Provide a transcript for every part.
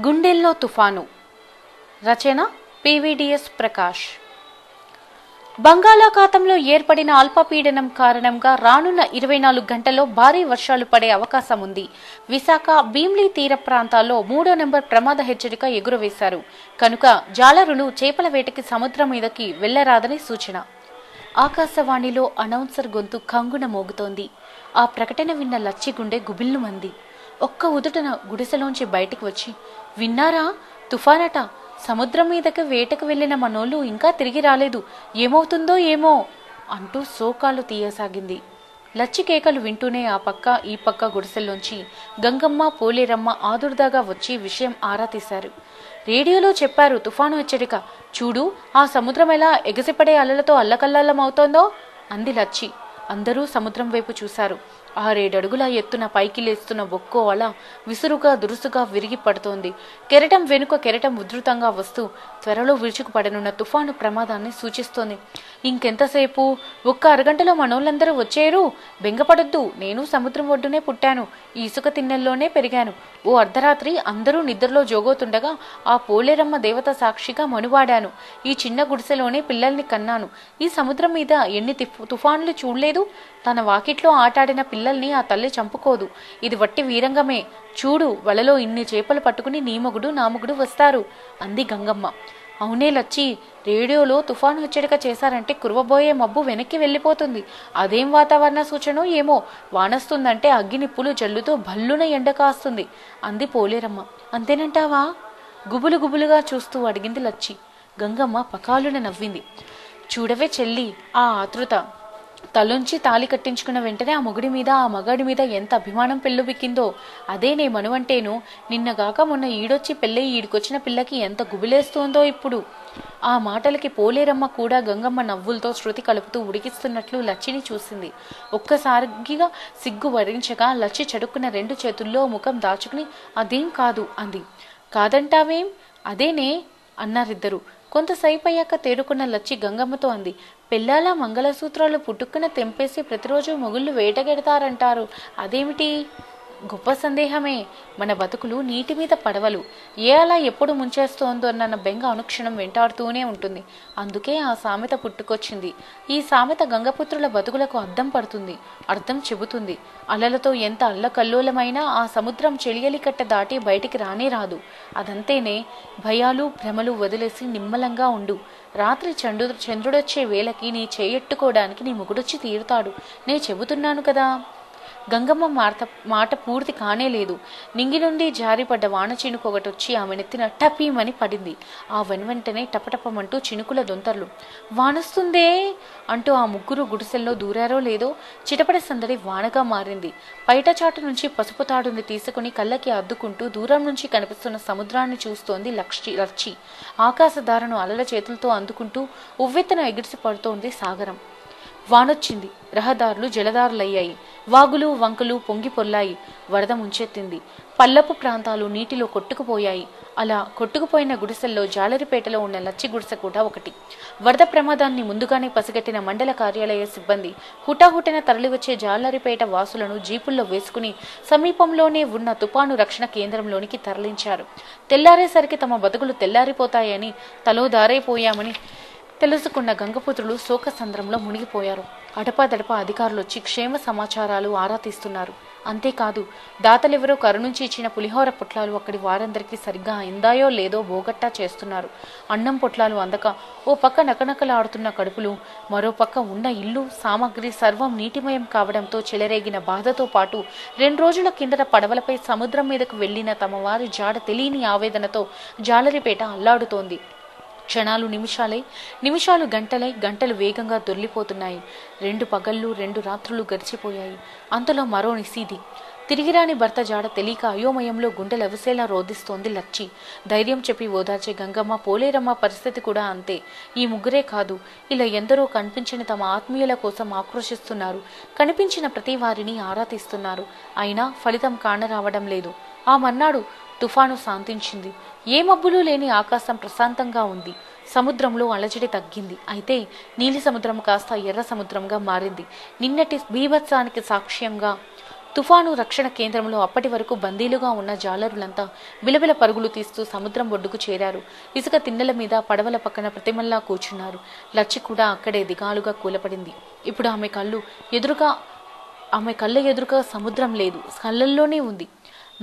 గుండెల్లో తుఫాను. రచన పివిడిఎస్ ప్రకాష్. బంగాళాఖాతంలో ఏర్పడిన అల్పపీడనం కారణంగా రానున్న ఇరవై నాలుగు గంటల్లో భారీ వర్షాలు పడే అవకాశం ఉంది. విశాఖ భీమ్లీ తీర ప్రాంతాల్లో మూడో నెంబర్ ప్రమాద హెచ్చరిక ఎగురవేశారు. కనుక జాలరులు చేపల వేటకి సముద్రం మీదకి వెళ్ళరాదని సూచన. ఆకాశవాణిలో అనౌన్సర్ గొంతు కంగున మోగుతోంది. ఆ ప్రకటన విన్న లచ్చి గుండె గుబిల్లుమంది ఒక్క ఉదుటన గుడిసెలోంచి బయటికి వచ్చి విన్నారా? తుఫానట. సముద్రం మీదకి వేటకు వెళ్ళిన మనోళ్ళు ఇంకా తిరిగి రాలేదు. ఏమవుతుందో ఏమో అంటూ శోకాలు తీయసాగింది. లచ్చి కేకలు వింటూనే ఆ పక్క ఈ పక్క గుడిసెల్లోంచి గంగమ్మ పోలేరమ్మ ఆదుర్దాగా వచ్చి విషయం ఆరా తీశారు. రేడియోలో చెప్పారు తుఫాను హెచ్చరిక. చూడు ఆ సముద్రం ఎలా ఎగసిపడే అలలతో అల్లకల్లాలం అవుతోందో అంది లచ్చి. అందరూ సముద్రం వైపు చూశారు. ఆరేడడుగుల ఎత్తున పైకి లేస్తున్న ఒక్కో అల విసురుగా దురుసుగా విరిగి పడుతోంది. కెరటం వెనుక కెరటం ఉధృతంగా వస్తూ త్వరలో విరుచుకుపడనున్న తుఫాను ప్రమాదాన్ని సూచిస్తోంది. ఇంకెంతసేపు? ఒక్క అరగంటలో మనోళ్ళందరూ వచ్చేరు బెంగపడొద్దు. నేను సముద్రం ఒడ్డునే పుట్టాను. ఈ ఇసుక తిన్నెల్లోనే పెరిగాను. ఓ అర్ధరాత్రి అందరూ నిద్రలో జోగోతుండగా ఆ పోలేరమ్మ దేవత సాక్షిగా మనువాడాను. ఈ చిన్న గుడిసెలోనే పిల్లల్ని కన్నాను. ఈ సముద్రం మీద ఎన్ని తిఫ్- తుఫాన్లు చూడలేదు? తన వాకిట్లో ఆటాడిన పిల్లల్ని ఆ తల్లి చంపుకోదు. ఇది వట్టి వీరంగమే. చూడు వలలో ఇన్ని చేపలు పట్టుకుని నీ మొగుడు వస్తారు అంది గంగమ్మ. అవునే లచ్చి రేడియోలో తుఫాను హెచ్చరిక చేశారంటే కురవబోయే మబ్బు వెనక్కి వెళ్ళిపోతుంది. అదేం వాతావరణ సూచనో ఏమో వానొస్తుందంటే అగ్గి నిప్పులు జల్లుతో భల్లున ఎండ కాస్తుంది అంది పోలేరమ్మ. అంతేనంటావా? గుబులు గుబులుగా చూస్తూ అడిగింది లచ్చి. గంగమ్మ పకాలున నవ్వింది. చూడవే చెల్లి ఆ ఆతృత. తలుంచి తాలి కట్టించుకున్న వెంటనే ఆ మొగుడి మీద ఆ మగాడి మీద ఎంత అభిమానం పెళ్ళుబిక్కిందో అదే నే మనువంటేను నిన్నగాక మొన్న ఈడొచ్చి పెళ్ళై ఈడికొచ్చిన పిల్లకి ఎంత గుబిలేస్తోందో ఇప్పుడు. ఆ మాటలకి పోలేరమ్మ కూడా గంగమ్మ నవ్వులతో శృతి కలుపుతూ ఉడికిస్తున్నట్లు లచ్చిని చూసింది. ఒక్కసారిగా సిగ్గు వరించగా లచ్చి చడుక్కున్న రెండు చేతుల్లో ముఖం దాచుకుని అదేం కాదు అంది. కాదంటావేం? అదేనే? అన్నారిద్దరు. కొంతసేపు అయ్యాక తేరుకున్న లచ్చి గంగమ్మతో అంది. పెళ్ళాల మంగళసూత్రాలు పుట్టుకున తెంపేసి ప్రతిరోజు మొగుళ్ళు వేటగెడతారంటారు. అదేమిటి? గొప్ప సందేహమే. మన బతుకులు నీటి మీద పడవలు. ఏ అలా ఎప్పుడు ముంచేస్తోందో అన్న బెంగ అనుక్షణం వెంటాడుతూనే ఉంటుంది. అందుకే ఆ సామెత పుట్టుకొచ్చింది. ఈ సామెత గంగపుత్రుల బతుకులకు అద్దం పడుతుంది అర్థం చెబుతుంది. అలలతో ఎంత అల్లకల్లోలమైనా ఆ సముద్రం చెలియలి కట్ట దాటి బయటికి రానే రాదు. అదంతేనే భయాలు భ్రమలు వదిలేసి నిమ్మలంగా ఉండు. రాత్రి చండు చంద్రుడొచ్చే వేళకి నీ చేయెట్టుకోవడానికి నీ ముగుడొచ్చి తీరుతాడు. నే చెబుతున్నాను కదా. గంగమ్మ మాట మాట పూర్తి కానే లేదు. నింగి నుండి జారిపడ్డ వాన చినుకు ఒకటొచ్చి ఆమె నెత్తిన టపీమని పడింది. ఆ వెనువెంటనే టపటపమంటూ చినుకుల దొంతర్లు వానొస్తుందే అంటూ ఆ ముగ్గురు గుడిసెల్లో దూరారో లేదో చిటపడ సందడి వానగా మారింది. పైటచాటు నుంచి పసుపు తాడుని తీసుకుని కళ్ళకి అద్దుకుంటూ దూరం నుంచి కనిపిస్తున్న సముద్రాన్ని చూస్తోంది లక్షి లచ్చి ఆకాశధారను అలల చేతులతో అందుకుంటూ ఉవ్వెత్తున ఎగిరిసి పడుతోంది సాగరం. వానొచ్చింది. రహదారులు జలదారులయ్యాయి వాగులు వంకలు పొంగి పొల్లాయి వరద ముంచెత్తింది. పల్లపు ప్రాంతాలు నీటిలో కొట్టుకుపోయాయి. అలా కొట్టుకుపోయిన గుడిసెల్లో జాలరిపేటలో ఉన్న లచ్చి గుడిసె కూడా ఒకటి. వరద ప్రమాదాన్ని ముందుగానే పసిగట్టిన మండల కార్యాలయ సిబ్బంది హుటాహుటిన తరలివచ్చే జాలరిపేట వాసులను జీపుల్లో వేసుకుని సమీపంలోనే ఉన్న తుపాను రక్షణ కేంద్రంలోనికి తరలించారు. తెల్లారేసరికి తమ బతుకులు తెల్లారిపోతాయని తలో దారైపోయామని తెలుసుకున్న గంగపుత్రులు శోకసంద్రంలో మునిగిపోయారు. అడపాదడప అధికారులు వచ్చి క్షేమ సమాచారాలు ఆరా తీస్తున్నారు. అంతేకాదు దాతలెవరో కరుణుంచి ఇచ్చిన పులిహోర పొట్లాలు అక్కడి వారందరికీ సరిగ్గా అందాయో లేదో బోగట్టా చేస్తున్నారు. అన్నం పొట్లాలు అందక ఓ పక్క నకనకలాడుతున్న కడుపులు మరో పక్క ఉన్న ఇల్లు సామాగ్రి సర్వం నీటిమయం కావడంతో చెలరేగిన బాధతో పాటు రెండు రోజుల కిందట పడవలపై సముద్రం మీదకు వెళ్ళిన తమ వారి జాడ తెలియని ఆవేదనతో జాలరిపేట అల్లాడుతోంది. క్షణాలు నిమిషాలై నిమిషాలు గంటలై గంటలు వేగంగా దొర్లిపోతున్నాయి. రెండు పగళ్ళు రెండు రాత్రులు గడిచిపోయాయి. అంతలో మరో నిశీది తిరిగిరాని భర్త జాడ తెలియక అయోమయంలో గుండెలవసేలా రోధిస్తోంది లచ్చి. ధైర్యం చెప్పి ఓదార్చే గంగమ్మ పోలేరమ్మ పరిస్థితి కూడా అంతే. ఈ ముగ్గురే కాదు ఇలా ఎందరో కనిపించని తమ ఆత్మీయుల కోసం ఆక్రోశిస్తున్నారు. కనిపించిన ప్రతి వారిని ఆరా తీస్తున్నారు. అయినా ఫలితం కానరావడం లేదు. ఆ మన్నాడు తుఫాను శాంతించింది. ఏ మబ్బులు లేని ఆకాశం ప్రశాంతంగా ఉంది. సముద్రంలో అలజడి తగ్గింది. అయితే నీలి సముద్రం కాస్త ఎర్ర సముద్రంగా మారింది. నిన్నటి బీభత్సానికి సాక్ష్యంగా తుఫాను రక్షణ కేంద్రంలో అప్పటి వరకు బందీలుగా ఉన్న జాలరులంతా బిలబిల పరుగులు తీస్తూ సముద్రం ఒడ్డుకు చేరారు. ఇసుక తిన్నెల మీద పడవల పక్కన ప్రతిమల్లా కూర్చున్నారు. లచ్చి కూడా అక్కడే దిగాలుగా కూలపడింది. ఇప్పుడు ఆమె కళ్ళు ఎదురుగా ఆమె కళ్ళ ఎదురుగా సముద్రం లేదు కళ్ళల్లోనే ఉంది.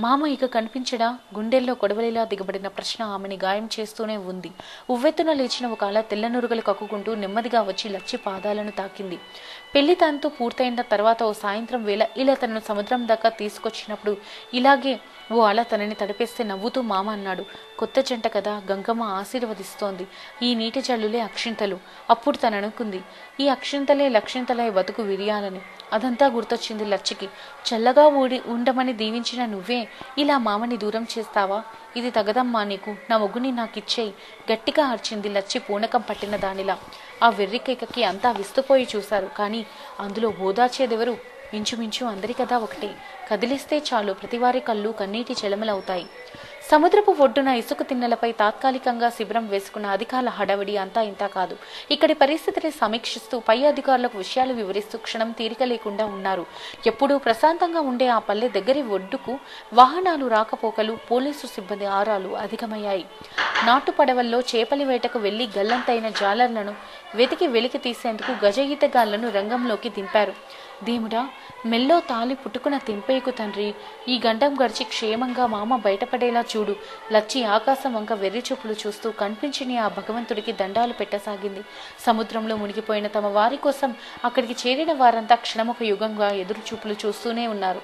మామ ఇక కనిపించడా? గుండెల్లో కొడవలిలా దిగబడిన ప్రశ్న ఆమెని గాయం చేస్తూనే ఉంది. ఉవ్వెత్తున లేచిన ఒక అల తెల్లనురుగలు కక్కుకుంటూ నెమ్మదిగా వచ్చి లచ్చి పాదాలను తాకింది. పెళ్ళి తనతో పూర్తయిన తర్వాత ఓ సాయంత్రం వేళ ఇలా తనను సముద్రం దాకా తీసుకొచ్చినప్పుడు ఇలాగే ఓ అల తనని తడిపేస్తే నవ్వుతూ మామ అన్నాడు. కొత్త జంట కదా గంగమ్మ ఆశీర్వదిస్తోంది. ఈ నీటి జల్లులే అక్షింతలు. అప్పుడు తను అనుకుంది ఈ అక్షింతలే లక్షింతలై బతుకు విరియాలని. అదంతా గుర్తొచ్చింది లచ్చికి. చల్లగా ఊడి ఉండమని దీవించిన నువ్వే ఇలా మామని దూరం చేస్తావా? ఇది తగదమ్మా నీకు. నా ఒగ్గుని నాకిచ్చేయి. గట్టిగా అర్చింది లచ్చి పూనకం పట్టిన దానిలా. ఆ వెర్రికేకకి అంతా విస్తుపోయి చూశారు. కానీ అందులో ఓదార్చేదెవరు ఇంచుమించు అందరి కదా ఒకటే. కదిలిస్తే చాలు ప్రతివారి కళ్ళు కన్నీటి చెలమలవుతాయి. సముద్రపు ఒడ్డున ఇసుక తిన్నెలపై తాత్కాలికంగా శిబిరం వేసుకున్న అధికారుల హడావిడి అంతా ఇంతా కాదు. ఇక్కడి పరిస్థితిని సమీక్షిస్తూ పై అధికారులకు విషయాలు వివరిస్తూ క్షణం తీరిక లేకుండా ఉన్నారు. ఎప్పుడూ ప్రశాంతంగా ఉండే ఆ పల్లె దగ్గరి ఒడ్డుకు వాహనాలు రాకపోకలు పోలీసు సిబ్బంది ఆరాలు అధికమయ్యాయి. నాటు పడవల్లో చేపలి వేటకు వెళ్ళి గల్లంతైన జాలర్లను వెతికి వెలికి తీసేందుకు గజగీతగాళ్ళను రంగంలోకి దింపారు. దేవుడా మెల్లో తాలి పుట్టుకున్న తెంపేయకు తండ్రి ఈ గండం గడిచి క్షేమంగా మామ బయటపడేలా చూడు. లచ్చి ఆకాశం వంక వెర్రి చూపులు చూస్తూ కనిపించని ఆ భగవంతుడికి దండాలు పెట్టసాగింది. సముద్రంలో మునిగిపోయిన తమ వారి కోసం అక్కడికి చేరిన వారంతా క్షణమొక యుగంగా ఎదురుచూపులు చూస్తూనే ఉన్నారు.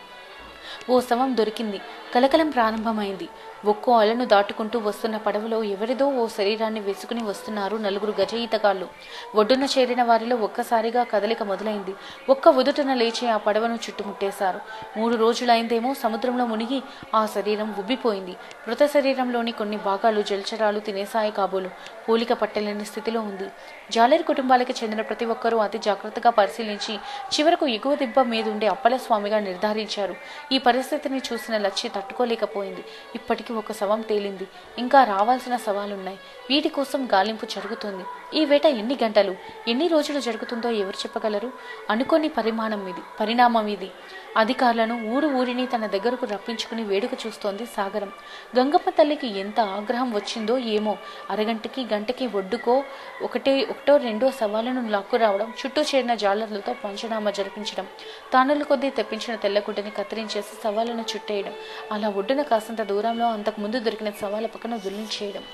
ఓ శవం దొరికింది. కలకలం ప్రారంభమైంది. ఒక్కో అలను దాటుకుంటూ వస్తున్న పడవలో ఎవరిదో ఓ శరీరాన్ని వేసుకుని వస్తున్నారు నలుగురు గజ ఈతగాళ్ళు ఒడ్డున చేరిన వారిలో ఒక్కసారిగా కదలిక మొదలైంది. ఒక్క ఉదుటన లేచి ఆ పడవను చుట్టుముట్టేశారు. మూడు రోజులైందేమో సముద్రంలో మునిగి ఆ శరీరం ఉబ్బిపోయింది. మృత శరీరంలోని కొన్ని భాగాలు జలచరాలు తినేసాయి కాబోలు. పోలిక పట్టలేని స్థితిలో ఉంది. జాలరి కుటుంబాలకు చెందిన ప్రతి ఒక్కరూ అతి జాగ్రత్తగా పరిశీలించి చివరకు ఎగువ దిబ్బ మీదుండే అప్పల స్వామిగా నిర్ధారించారు. ఈ పరిస్థితిని చూసిన లచ్చి తట్టుకోలేకపోయింది. ఇప్పటికీ ఒక శవం తేలింది. ఇంకా రావాల్సిన సవాలున్నాయి వీటి కోసం గాలింపు జరుగుతుంది. ఈ వేట ఎన్ని గంటలు? ఎన్ని రోజులు జరుగుతుందో ఎవరు చెప్పగలరు? అనుకోని పరిమాణం ఇది పరిణామం ఇది. అధికారులను ఊరు ఊరిని తన దగ్గరకు రప్పించుకుని వేడుక చూస్తోంది సాగరం. గంగమ్మ తల్లికి ఎంత ఆగ్రహం వచ్చిందో ఏమో. అరగంటకి గంటకి ఒడ్డుకో ఒకటే ఒకటో రెండో సవాళ్ళను లాక్కు రావడం చుట్టూ చేరిన జాలర్లతో పంచనామా జరిపించడం తానుల కొద్దీ తెప్పించిన తెల్లగుడ్డని కత్తిరించేసి సవాళ్ళను చుట్టేయడం అలా ఒడ్డున కాసంత దూరంలో అంతకు ముందు దొరికిన సవాళ్ళ పక్కన దుల్లించేయడం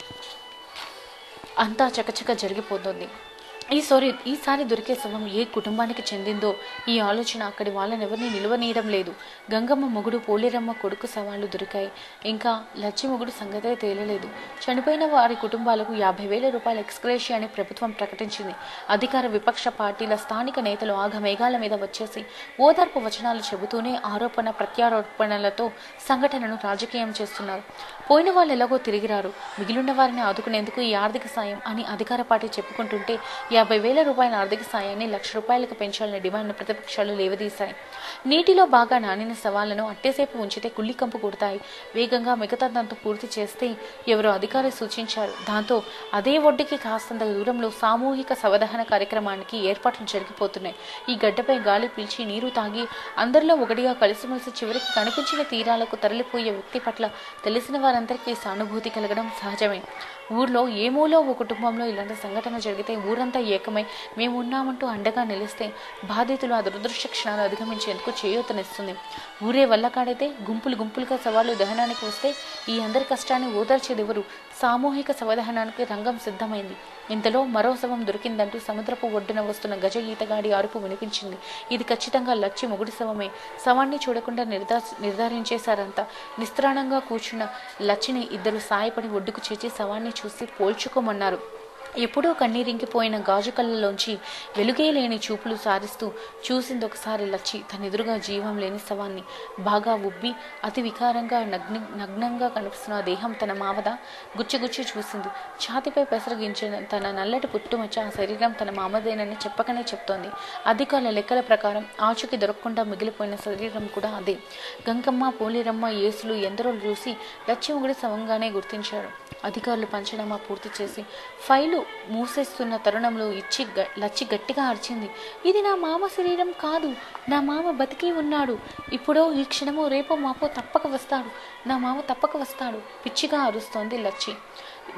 అంతా చకచక జరిగిపోతుంది. ఈసారి ఈసారి దొరికే శవం ఏ కుటుంబానికి చెందిందో ఈ ఆలోచన అక్కడి వాళ్ళని ఎవరిని నిలవనీయడం లేదు. గంగమ్మ మొగుడు పోలేరమ్మ కొడుకు సవాళ్ళు దొరికాయి. ఇంకా లచ్చి మొగుడు సంగతే తేలలేదు. చనిపోయిన వారి కుటుంబాలకు యాభై వేల రూపాయల ఎక్స్క్రేషి అని ప్రభుత్వం ప్రకటించింది. అధికార విపక్ష పార్టీల స్థానిక నేతలు ఆగమేఘాల మీద వచ్చేసి ఓదార్పు వచనాలు చెబుతూనే ఆరోపణ ప్రత్యారోపణలతో సంఘటనను రాజకీయం చేస్తున్నారు. పోయిన వాళ్ళు ఎలాగో తిరిగిరారు. మిగిలిన వారిని ఆదుకునేందుకు ఈ ఆర్థిక సాయం అని అధికార పార్టీ చెప్పుకుంటుంటే యాభై వేల రూపాయల ఆర్థిక సాయాన్ని లక్ష రూపాయలకు పెంచాలనే డిమాండ్ను ప్రతిపక్షాలు లేవదీశాయి. నీటిలో బాగా నానిన సవాళ్ళను అట్టేసేపు ఉంచితే కుళ్ళికంపు కొడతాయి. వేగంగా మిగతా దాంతో పూర్తి చేస్తే ఎవరో అధికారి సూచించారు. దాంతో అదే ఒడ్డుకి కాస్తంత దూరంలో సామూహిక సవదహన కార్యక్రమానికి ఏర్పాట్లు జరిగిపోతున్నాయి. ఈ గడ్డపై గాలి పీల్చి నీరు తాగి అందరిలో ఒకటిగా కలిసిమెలిసి చివరికి కనిపించిన తీరాలకు తరలిపోయే వ్యక్తి పట్ల తెలిసిన వారందరికీ సానుభూతి కలగడం సహజమే. ఊర్లో ఏ మూలో ఓ కుటుంబంలో ఇలాంటి సంఘటన జరిగితే ఊరంతా ఏకమై మేము ఉన్నామంటూ అండగా నిలిస్తే బాధితులు ఆ దురదృష్ట క్షణాలు అధిగమించేందుకు చేయూతనిస్తుంది. ఊరే వల్లకాడైతే గుంపులు గుంపులుగా సవాళ్ళు దహనానికి వస్తే ఈ అందరి కష్టాన్ని ఓదార్చేదెవరు? సామూహిక సవదహనానికి రంగం సిద్ధమైంది. ఇంతలో మరో శవం దొరికిందంటూ సముద్రపు ఒడ్డున వస్తున్న గజ ఈతగాడి అరుపు వినిపించింది. ఇది ఖచ్చితంగా లచ్చి మొగుడి శవమే. శవాన్ని చూడకుండా నిర్ధా నిర్ధారించేశారంతా నిస్త్రాణంగా కూర్చున్న లచ్చిని ఇద్దరు సాయపడి ఒడ్డుకు చేర్చి శవాన్ని చూసి పోల్చుకోమన్నారు. ఎప్పుడో కన్నీరింకిపోయిన గాజు కళ్ళలోంచి వెలుగే లేని చూపులు సారిస్తూ చూసింది ఒకసారి లచ్చి తన ఎదురుగా జీవం లేని శవాన్ని బాగా ఉబ్బి అతి వికారంగా నగ్ని నగ్నంగా కనిపిస్తున్న దేహం తన మావద గుచ్చిగుచ్చి చూసింది. ఛాతిపై పెసరగించిన తన నల్లటి పుట్టుమచ్చ ఆ శరీరం తన మామదేనని చెప్పకనే చెప్తోంది. అధికారుల లెక్కల ప్రకారం ఆచుకి దొరకకుండా మిగిలిపోయిన శరీరం కూడా అదే. గంగమ్మ పోలేరమ్మ ఏసులు ఎందరో చూసి లచ్చి లక్ష్యముగుడి శవంగానే గుర్తించారు. అధికారులు పంచనామా పూర్తి చేసి ఫైలు మూసేస్తున్న తరుణంలో ఇచ్చి గ- లచ్చి గట్టిగా అరిచింది. ఇది నా మామ శరీరం కాదు. నా మామ బతికి ఉన్నాడు. ఇప్పుడో ఈ క్షణమో రేపో మాపో తప్పక వస్తాడు. నా మామ తప్పక వస్తాడు. పిచ్చిగా అరుస్తోంది లచ్చి.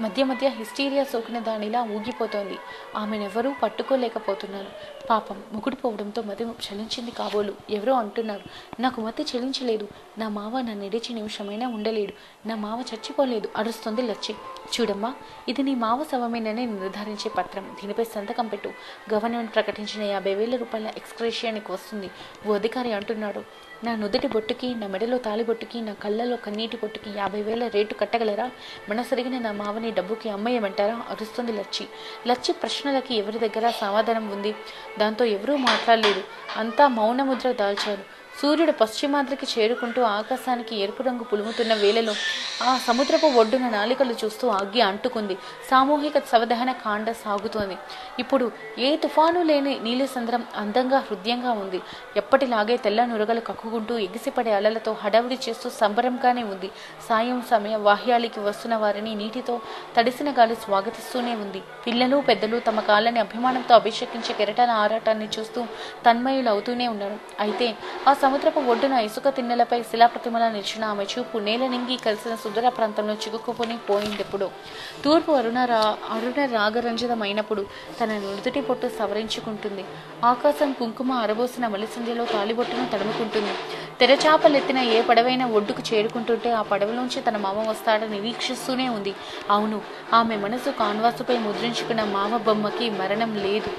మధ్య మధ్య హిస్టీరియా సోకిన దానిలా ఊగిపోతోంది. ఆమెనెవరూ పట్టుకోలేకపోతున్నారు. పాపం ముగుడు పోవడంతో మతి చలించింది కాబోలు. ఎవరో అంటున్నారు. నాకు మతి చెలించలేదు నా మావ నన్ను నిడిచి నిమిషమైనా ఉండలేడు. నా మావ చచ్చిపోలేదు. అరుస్తుంది లచ్చి. చూడమ్మా ఇది నీ మావ శవమేనని నిర్ధారించే పత్రం. దీనిపై సంతకం పెట్టు. గవర్నమెంట్ ప్రకటించిన యాభై వేల రూపాయల ఎక్స్క్రేషియానికి వస్తుంది ఓ అధికారి అంటున్నాడు. నా నుదుటి బొట్టుకి నా మెడలో తాలిబొట్టుకి నా కళ్ళలో కన్నీటి బొట్టుకి యాభై వేల రేటు కట్టగలరా? మనసరిగిన నా మావని డబ్బుకి అమ్మేయమంటారా? అరుస్తుంది లచ్చి. లచ్చి ప్రశ్నలకి ఎవరి దగ్గర సమాధానం ఉంది? దాంతో ఎవరూ మాట్లాడలేదు. అంతా మౌనముద్ర దాల్చారు. సూర్యుడు పశ్చిమాద్రికి చేరుకుంటూ ఆకాశానికి ఎరుపు రంగు పులుముతున్న వేళలో ఆ సముద్రపు ఒడ్డున నాలికలు చూస్తూ అగ్గి అంటుకుంది. సామూహిక సవదహన కాండ సాగుతోంది. ఇప్పుడు ఏ తుఫాను లేని నీలిసంద్రం అందంగా హృదయంగా ఉంది. ఎప్పటిలాగే తెల్ల నురగలు కక్కుకుంటూ ఎగిసిపడే అలలతో హడావిడి చేస్తూ సంబరంగానే ఉంది. సాయం సమయ వాహ్యాలికి వస్తున్న వారిని నీటితో తడిసిన గాలి స్వాగతిస్తూనే ఉంది. పిల్లలు పెద్దలు తమ కాళ్ళని అభిమానంతో అభిషేకించే కెరటాల ఆరాటాన్ని చూస్తూ తన్మయులు అవుతూనే ఉన్నారు. అయితే ఆ సముద్రపు ఒడ్డున ఇసుక తిన్నెలపై శిలాప్రతిమల నిలిచిన ఆమె చూపు నేల నింగి కలిసిన సుదూర ప్రాంతంలో చిక్కుకుపోని పోయిందెప్పుడు. తూర్పు అరుణ రా అరుణ రాగరంజితమైనప్పుడు తన నుదుటి పొట్టు సవరించుకుంటుంది. ఆకాశం కుంకుమ అరబోసిన మలిసంధ్యలో తాలిబొట్టును తడుముకుంటుంది. తెరచాపలెత్తిన ఏ పడవైనా ఒడ్డుకు చేరుకుంటుంటే ఆ పడవలోంచి తన మామ వస్తాడని నిరీక్షిస్తూనే ఉంది. అవును ఆమె మనసు కాన్వాసుపై ముద్రించుకున్న మామ బొమ్మకి మరణం లేదు.